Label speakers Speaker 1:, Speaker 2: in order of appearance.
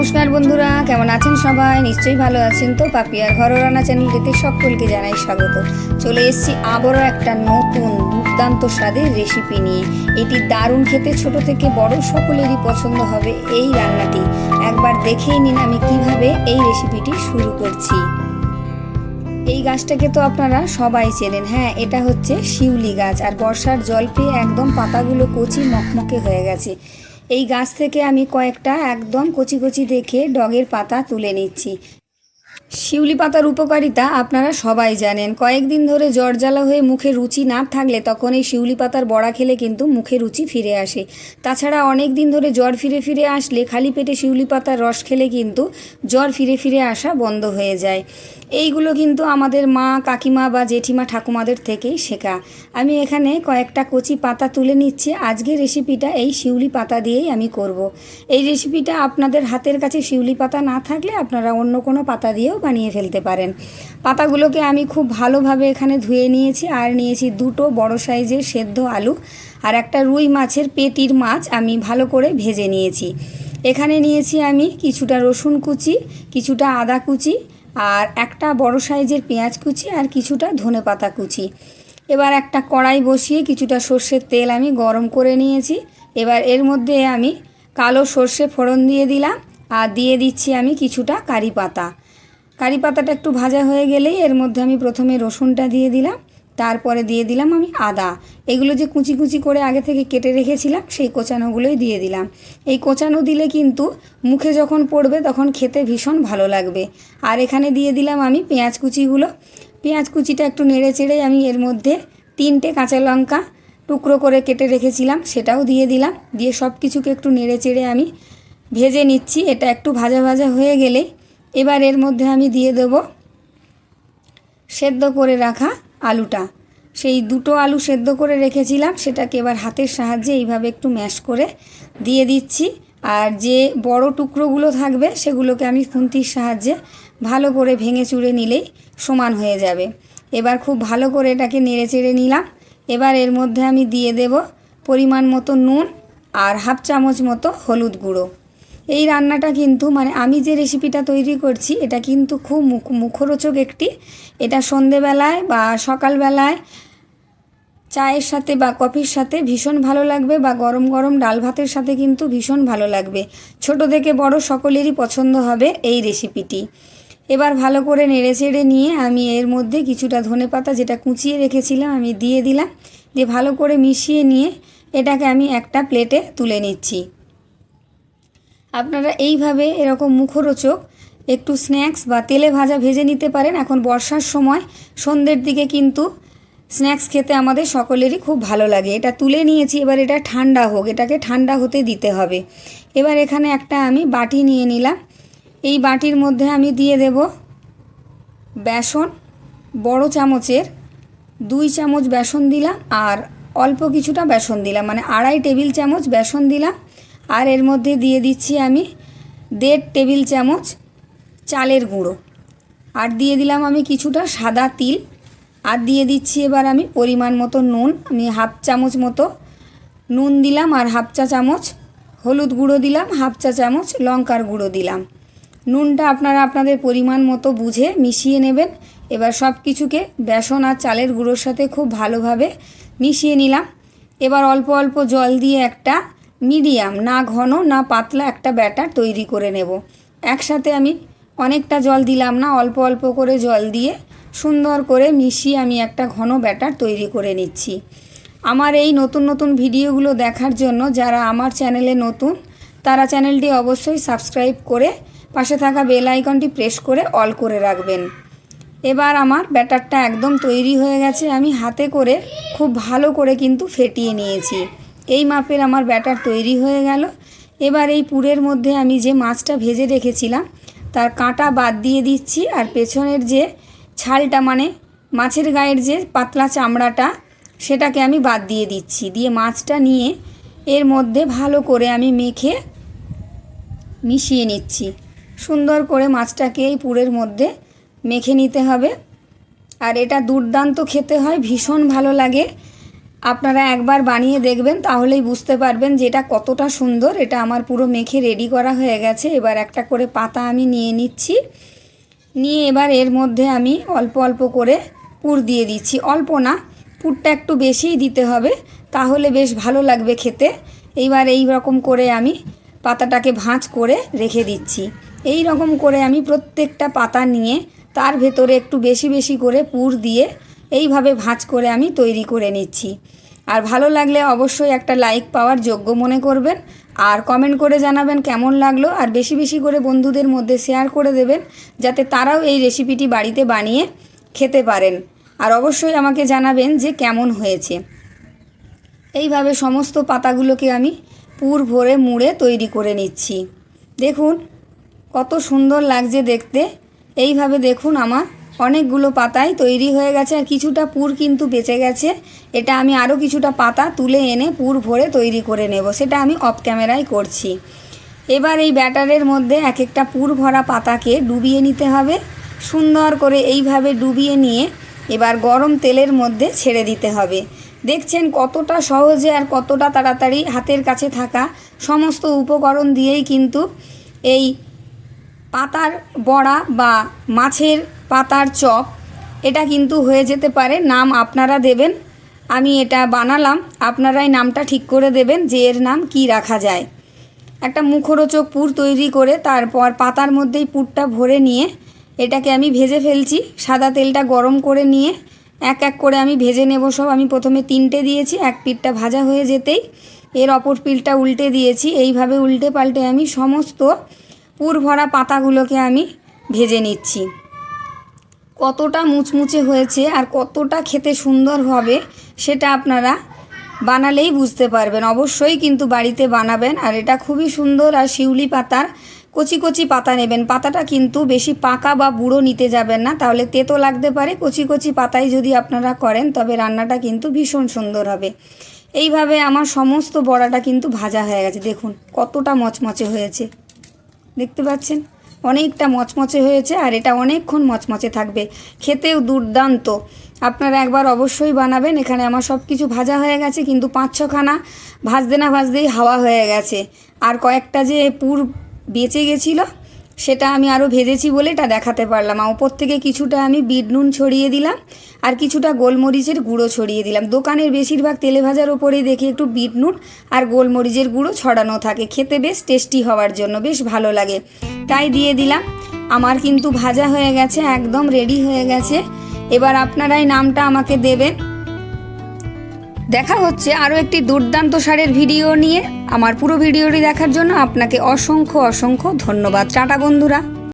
Speaker 1: নমস্কার বন্ধুরা, কেমন আছেন সবাই? নিশ্চয়ই ভালো আছেন তো? পাপিয়ার ঘরোয়া রান্না চ্যানেলটিতে সকলকে জানাই স্বাগত। চলে এসেছি আবারও একটা নতুন দুর্দান্ত স্বাদের রেসিপি নিয়ে। এটি দারুণ খেতে, ছোট থেকে বড় সকলেরই পছন্দ হবে এই রান্নাটি। একবার দেখেই নিন আমি কীভাবে এই রেসিপিটি শুরু করছি। এই গাছটাকে তো আপনারা সবাই চেনেন হ্যাঁ এটা হচ্ছে শিউলি গাছ। আর বর্ষার জল পেয়ে একদম পাতাগুলো কচি মকমকে হয়ে গেছে। এই গাছ থেকে আমি কয়েকটা একদম কচি কচি দেখে ডগের পাতা তুলে নিচ্ছি। শিউলি পাতার উপকারিতা আপনারা সবাই জানেন। কয়েকদিন ধরে জ্বর জ্বালা হয়ে মুখে রুচি না থাকলে তখন এই শিউলি পাতার বড়া খেলে কিন্তু মুখে রুচি ফিরে আসে। তাছাড়া অনেক দিন ধরে জ্বর ফিরে ফিরে আসলে খালি পেটে শিউলি পাতার রস খেলে কিন্তু জ্বর ফিরে ফিরে আসা বন্ধ হয়ে যায়। এইগুলো কিন্তু আমাদের মা, কাকিমা বা জেঠিমা ঠাকুমাদের থেকেই শেখা। আমি এখানে কয়েকটা কচি পাতা তুলে নিচ্ছি। আজকে রেসিপিটা এই শিউলি পাতা দিয়েই আমি করব। এই রেসিপিটা আপনাদের হাতের কাছে শিউলি পাতা না থাকলে আপনারা অন্য কোনো পাতা দিয়েও বানিয়ে ফেলতে পারেন। পাতাগুলোকে আমি খুব ভালোভাবে এখানে ধুয়ে নিয়েছি আর নিয়েছি দুটো বড় সাইজের সেদ্ধ আলু আর একটা রুই মাছের পেটির মাছ আমি ভালো করে ভেজে নিয়েছি। এখানে নিয়েছি আমি কিছুটা রসুন কুচি, কিছুটা আদা কুচি আর একটা বড় সাইজের পেঁয়াজ কুচি আর কিছুটা ধনে পাতা কুচি। এবার একটা কড়াই বসিয়ে কিছুটা সর্ষের তেল আমি গরম করে নিয়েছি। এবার এর মধ্যে আমি কালো সর্ষে ফোড়ন দিয়ে দিলাম আর দিয়ে দিচ্ছি আমি কিছুটা কারি পাতা। কারি পাতাটা একটু ভাজা হয়ে গেলেই এর মধ্যে আমি প্রথমে রসুনটা দিয়ে দিলাম, তারপরে দিয়ে দিলাম আমি আদা। এগুলো যে কুচি কুচি করে আগে থেকে কেটে রেখেছিলাম, সেই কোচানোগুলোই দিয়ে দিলাম। এই কোচানো দিলে কিন্তু মুখে যখন পড়বে তখন খেতে ভীষণ ভালো লাগবে। আর এখানে দিয়ে দিলাম আমি পেঁয়াজ কুচিগুলো। পেঁয়াজ কুচিটা একটু নেড়ে চেড়ে আমি এর মধ্যে তিনটে কাঁচা লঙ্কা টুকরো করে কেটে রেখেছিলাম, সেটাও দিয়ে দিলাম। দিয়ে সব কিছুকে একটু নেড়ে চেড়ে আমি ভেজে নিচ্ছি। এটা একটু ভাজা ভাজা হয়ে গেলে এবার এর মধ্যে আমি দিয়ে দেবো সেদ্ধ করে রাখা আলুটা। সেই দুটো আলু সেদ্ধ করে রেখেছিলাম, সেটাকে এবার হাতের সাহায্যে এইভাবে একটু ম্যাশ করে দিয়ে দিচ্ছি। আর যে বড় টুকরোগুলো থাকবে, সেগুলোকে আমি খুন্তির সাহায্যে ভালো করে ভেঙে চুড়ে নিলেই সমান হয়ে যাবে। এবার খুব ভালো করে এটাকে নেড়ে চেড়ে নিলাম। এবার এর মধ্যে আমি দিয়ে দেব পরিমাণ মতো নুন আর হাফ চামচ মতো হলুদ গুঁড়ো। এই রান্নাটা কিন্তু মানে আমি যে রেসিপিটা তৈরি করছি, এটা কিন্তু খুব মুখ, মুখরোচক একটি। এটা সন্ধেবেলায় বা সকালবেলায় চায়ের সাথে বা কফির সাথে ভীষণ ভালো লাগবে বা গরম গরম ডাল ভাতের সাথে কিন্তু ভীষণ ভালো লাগবে। ছোট থেকে বড় সকলেরই পছন্দ হবে এই রেসিপিটি এবার ভালো করে নেড়ে চেড়ে নিয়ে আমি এর মধ্যে কিছুটা ধনে পাতা, যেটা কুচিয়ে রেখেছিলাম, আমি দিয়ে দিলাম। দিয়ে ভালো করে মিশিয়ে নিয়ে এটাকে আমি একটা প্লেটে তুলে নিচ্ছি। আপনারা এইভাবে এরকম মুখরোচক একটু স্ন্যাক্স বা তেলে ভাজা ভেজে নিতে পারেন। এখন বর্ষার সময় সন্ধ্যের দিকে কিন্তু স্ন্যাক্স খেতে আমাদের সকলেরই খুব ভালো লাগে। এটা তুলে নিয়েছি, এবার এটা ঠান্ডা হোক, এটাকে ঠান্ডা হতে দিতে হবে। এবার এখানে একটা আমি বাটি নিয়ে নিলাম। এই বাটির মধ্যে আমি দিয়ে দেব বেসন, বড় চামচের দুই চামচ বেসন দিলাম আর অল্প কিছুটা বেসন দিলাম। মানে আড়াই টেবিল চামচ বেসন দিলাম। আর এর মধ্যে দিয়ে দিচ্ছি আমি দেড় টেবিল চামচ চালের গুঁড়ো। আর দিয়ে দিলাম আমি কিছুটা সাদা তিল। আর দিয়ে দিচ্ছি এবার আমি পরিমাণ মতো নুন। আমি হাফ চামচ মতো নুন দিলাম আর হাফ চা চামচ হলুদ গুঁড়ো দিলাম, হাফ চা চামচ লঙ্কার গুঁড়ো দিলাম। নুনটা আপনারা আপনাদের পরিমাণ মতো বুঝে মিশিয়ে নেবেন। এবার সব কিছুকে বেসন আর চালের গুঁড়োর সাথে খুব ভালোভাবে মিশিয়ে নিলাম। এবার অল্প অল্প জল দিয়ে একটা মিডিয়াম, না ঘন, না পাতলা একটা ব্যাটার তৈরি করে নেব। একসাথে আমি অনেকটা জল দিলাম না, অল্প অল্প করে জল দিয়ে সুন্দর করে মিশিয়ে আমি একটা ঘন ব্যাটার তৈরি করে নিচ্ছি। আমার এই নতুন নতুন ভিডিওগুলো দেখার জন্য যারা আমার চ্যানেলে নতুন, তারা চ্যানেলটি অবশ্যই সাবস্ক্রাইব করে পাশে থাকা বেল আইকনটি প্রেস করে অল করে রাখবেন। এবার আমার ব্যাটারটা একদম তৈরি হয়ে গেছে, আমি হাতে করে খুব ভালো করে কিন্তু ফেটিয়ে নিয়েছি। এই মাপের আমার ব্যাটার তৈরি হয়ে গেল। এবার এই পুরের মধ্যে আমি যে মাছটা ভেজে রেখেছিলাম, তার কাঁটা বাদ দিয়ে দিচ্ছি আর পেছনের যে ছালটা মানে মাছের গায়ের যে পাতলা চামড়াটা, সেটাকে আমি বাদ দিয়ে দিচ্ছি। দিয়ে মাছটা নিয়ে এর মধ্যে ভালো করে আমি মেখে মিশিয়ে নিচ্ছি। সুন্দর করে মাছটাকে এই পুরের মধ্যে মেখে নিতে হবে। আর এটা দুর্দান্ত খেতে হয়, ভীষণ ভালো লাগে। আপনারা একবার বানিয়ে দেখবেন, তাহলেই বুঝতে পারবেন যে এটা কতটা সুন্দর। এটা আমার পুরো মেখে রেডি করা হয়ে গেছে। এবার একটা করে পাতা আমি নিয়ে নিচ্ছি। নিয়ে এবার এর মধ্যে আমি অল্প অল্প করে পুর দিয়ে দিচ্ছি। অল্প না, পুরটা একটু বেশিই দিতে হবে, তাহলে বেশ ভালো লাগবে খেতে। এইবার এই রকম করে আমি পাতাটাকে ভাঁজ করে রেখে দিচ্ছি। এই রকম করে আমি প্রত্যেকটা পাতা নিয়ে তার ভেতরে একটু বেশি বেশি করে পুর দিয়ে এইভাবে ভাঁজ করে আমি তৈরি করে নিচ্ছি। আর ভালো লাগলে অবশ্যই একটা লাইক পাওয়ার যোগ্য মনে করবেন। আর কমেন্ট করে জানাবেন কেমন লাগল। আর বেশি বেশি করে বন্ধুদের মধ্যে শেয়ার করে দেবেন, যাতে তারাও এই রেসিপিটি বাড়িতে বানিয়ে খেতে পারেন। আর অবশ্যই আমাকে জানাবেন যে কেমন হয়েছে। এইভাবে সমস্ত পাতাগুলোকে আমি পুর ভরে মুড়ে তৈরি করে নিচ্ছি। দেখুন, কত সুন্দর লাগছে দেখতে। এইভাবে দেখুন আমার অনেকগুলো পাতাই তৈরি হয়ে গেছে আর কিছুটা পুর কিন্তু বেঁচে গেছে। এটা আমি আরও কিছুটা পাতা তুলে এনে পুর ভরে তৈরি করে নেব। সেটা আমি অফ ক্যামেরায় করছি। এবার এই ব্যাটারের মধ্যে এক একটা পুর ভরা পাতাকে ডুবিয়ে নিতে হবে। সুন্দর করে এইভাবে ডুবিয়ে নিয়ে এবার গরম তেলের মধ্যে ছেড়ে দিতে হবে। দেখছেন কতটা সহজে আর কতটা তাড়াতাড়ি হাতের কাছে থাকা সমস্ত উপকরণ দিয়েই কিন্তু এই পাতার বড়া বা মাছের পাতার চপ, এটা কিন্তু হয়ে যেতে পারে। নাম আপনারা দেবেন, আমি এটা বানালাম, আপনারাই নামটা ঠিক করে দেবেন যে এর নাম কি রাখা যায়। একটা মুখরোচক পুর তৈরি করে তারপর পাতার মধ্যেই পুরটা ভরে নিয়ে এটাকে আমি ভেজে ফেলছি। সাদা তেলটা গরম করে নিয়ে এক এক করে আমি ভেজে নেব সব। আমি প্রথমে তিনটে দিয়েছি, এক পিঠটা ভাজা হয়ে যেতেই। এর অপর পিঠটা উল্টে দিয়েছি। এইভাবে উল্টে পাল্টে আমি সমস্ত পুর ভরা পাতাগুলোকে আমি ভেজে নিচ্ছি। কতটা মুচমুচে হয়েছে আর কতটা খেতে সুন্দর হবে সেটা আপনারা বানালেই বুঝতে পারবেন। অবশ্যই কিন্তু বাড়িতে বানাবেন আর এটা খুবই সুন্দর আর শিউলি পাতার কচি কচি পাতা নেবেন। পাতাটা কিন্তু বেশি পাকা বা বুড়ো নিতে যাবেন না, তাহলে তেতো লাগতে পারে। কচি কচি পাতায় যদি আপনারা করেন, তবে রান্নাটা কিন্তু ভীষণ সুন্দর হবে। এইভাবে আমার সমস্ত বড়াটা কিন্তু ভাজা হয়ে গেছে। দেখুন কতটা মচমচে হয়েছে। দেখতে পাচ্ছেন? অনেকটা মচমচে হয়েছে আর এটা অনেকক্ষণ মচমচে থাকবে। খেতেও দুর্দান্ত। আপনারা একবার অবশ্যই বানাবেন। এখানে আমার সব কিছু ভাজা হয়ে গেছে, কিন্তু পাঁচ ছখানা ভাজতে না ভাজতেই হাওয়া হয়ে গেছে। আর কয়েকটা যে পুর বেঁচে গেছিল সেটা আমি আরও ভেজেছি বলে এটা দেখাতে পারলাম। ওপর থেকে কিছুটা আমি বিট নুন ছড়িয়ে দিলাম আর কিছুটা গোলমরিচের গুঁড়ো ছড়িয়ে দিলাম। দোকানের বেশিরভাগ তেলে ভাজার ওপরেই দেখি একটু বিট নুন আর গোলমরিচের গুঁড়ো ছড়ানো থাকে। খেতে বেশ টেস্টি হওয়ার জন্য, বেশ ভালো লাগে। তাই দিয়ে দিলাম। আমার কিন্তু ভাজা হয়ে গেছে, একদম রেডি হয়ে গেছে। এবার আপনারাই নামটা আমাকে দেবেন। দেখা হচ্ছে আরও একটি দুর্দান্ত সারের ভিডিও নিয়ে। আমার পুরো ভিডিওটি দেখার জন্য আপনাকে অসংখ্য অসংখ্য ধন্যবাদ। টাটা বন্ধুরা।